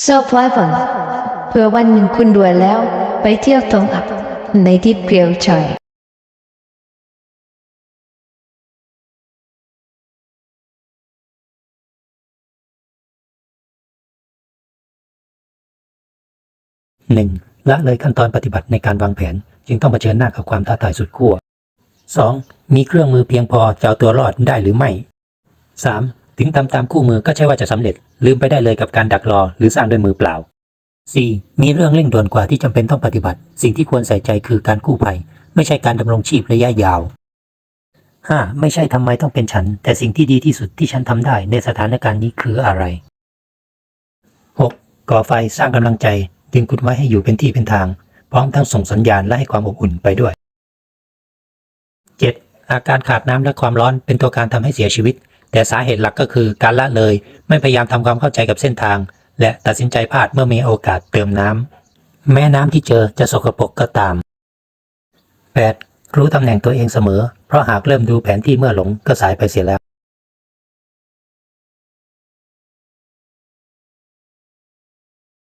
เซอร์ไพรส์ฝันเพื่อวันหนึ่งคุณรวยแล้ว ไปเที่ยวตรงอับในที่เปลี่ยวใจหนึ่งละเลยขั้นตอนปฏิบัติในการวางแผน จึงต้องเผชิญหน้ากับความท้าทายสุดขั้ว 2. มีเครื่องมือเพียงพอจะเอาตัวรอดได้หรือไม่ 3. ถึงทำตามคู่มือก็ใช่ว่าจะสำเร็จ ลืมไปได้เลยกับการดักรอ หรือสร้างด้วยมือเปล่า 4. มีเรื่องเร่งด่วนกว่าที่จำเป็นต้องปฏิบัติ สิ่งที่ควรใส่ใจคือการกู้ภัย ไม่ใช่การดำรงชีพระยะยาว 5. ไม่ใช่ทำไมต้องเป็นฉัน แต่สิ่งที่ดีที่สุดที่ฉันทำได้ในสถานการณ์นี้คืออะไร 6. ก่อไฟสร้างกำลังใจ ดึงคุณไว้ให้อยู่เป็นที่เป็นทาง พร้อมทั้งส่งสัญญาณและให้ความอบอุ่นไปด้วย 7. อาการขาดน้ำและความร้อนเป็นตัวการทำให้เสียชีวิต แต่สาเหตุหลักก็คือการละเลยไม่พยายามทำความเข้าใจกับเส้นทาง และตัดสินใจพลาดเมื่อมีโอกาสเติมน้ำแม้น้ำที่เจอจะสกปรกก็ตาม 8. รู้ตำแหน่งตัวเองเสมอ เพราะหากเริ่มดูแผนที่เมื่อหลงก็สายไปเสียแล้ว